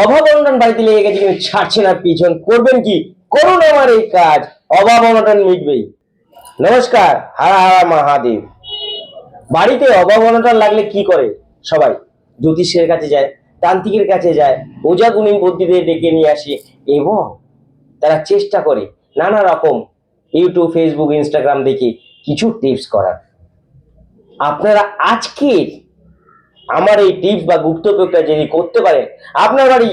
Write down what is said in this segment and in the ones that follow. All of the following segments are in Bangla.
অভাব অনটন বাড়িতে লেগে গেছে কিন্তু ছাড়ছে না, পিছন করবেন কি? করুন আমার এই কাজ অভাব অনটন মিটবেই। নমস্কার, হারা হারা মহাদেব। বাড়িতে অভাব অনটন লাগলে কি করে সবাই? জ্যোতিষের কাছে যায়, তান্ত্রিকের কাছে যায়, ওজা গুণী বুদ্ধিদের ডেকে নিয়ে আসে এবং তারা চেষ্টা করে নানা রকম ইউটিউব, ফেসবুক, ইনস্টাগ্রাম দেখে কিছু টিপস করার। আপনারা আজকে আমার এই টিপস বা গুপ্ত প্রয়োগটা যদি করতে পারেন, আপনার বাড়ি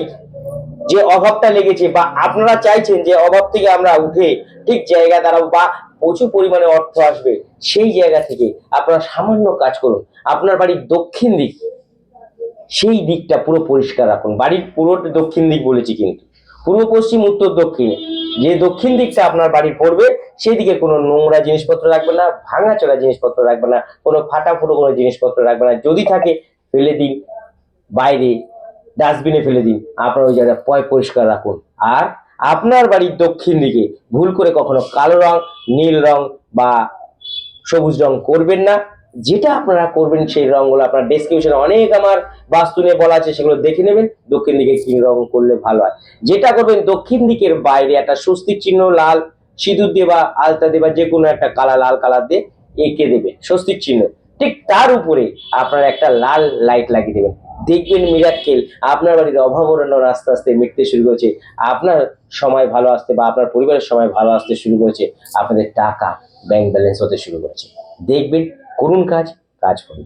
যে অভাবটা লেগেছে বা আপনারা চাইছেন যে অভাব থেকে আমরা উঠে ঠিক জায়গা দাঁড়াবো বা প্রচুর পরিমাণে অর্থ আসবে, সেই জায়গা থেকে আপনারা সামান্য কাজ করুন। আপনার বাড়ির দক্ষিণ দিক, সেই দিকটা পুরো পরিষ্কার রাখুন। বাড়ির পুরো দক্ষিণ দিক বলেছি কিন্তু। পূর্ব, পশ্চিম, উত্তর, দক্ষিণে। যে দক্ষিণ দিকটা আপনার বাড়ি পড়বে, সেই দিকে কোনো নোংরা জিনিসপত্র রাখবে না, ভাঙাচোরা জিনিসপত্র রাখবে না, কোনো ফাটা ফুটো কোনো জিনিসপত্র রাখবে না। যদি থাকে ফেলে দিন বাইরে ডাস্টবিনে ফেলে দিন আপনার ওই জায়গাটা পয় পরিষ্কার রাখুন। আর আপনার বাড়ির দক্ষিণ দিকে ভুল করে কখনো কালো রং, নীল রং বা সবুজ রং করবেন না। যেটা আপনারা করবেন সেই রঙগুলো আপনার ডেসক্রিপশনে অনেক আমার বাস্তু নিয়ে বলা আছে, সেগুলো দেখে নেবেন। দক্ষিণ দিকে কি রং করলে ভালো হয়। যেটা করবেন, দক্ষিণ দিকের বাইরে একটা স্বস্তির চিহ্ন লাল সিঁদুর দিয়ে বা আলতা দিয়ে বা যে কোনো একটা কালার, লাল কালার দিয়ে এঁকে দেবেন। স্বস্তির চিহ্ন। ঠিক তার উপরে আপনার একটা লাল লাইট লাগিয়ে দেবেন। দেখবেন মিরাক্কেল আপনার বাড়িতে অভাবরণ্য আস্তে আস্তে মিটতে শুরু করেছে। আপনার সময় ভালো আসতে বা আপনার পরিবারের সময় ভালো আসতে শুরু করেছে। আপনাদের টাকা ব্যাংক ব্যালেন্স হতে শুরু করেছে। দেখবেন করুন কাজ কাজ করুন।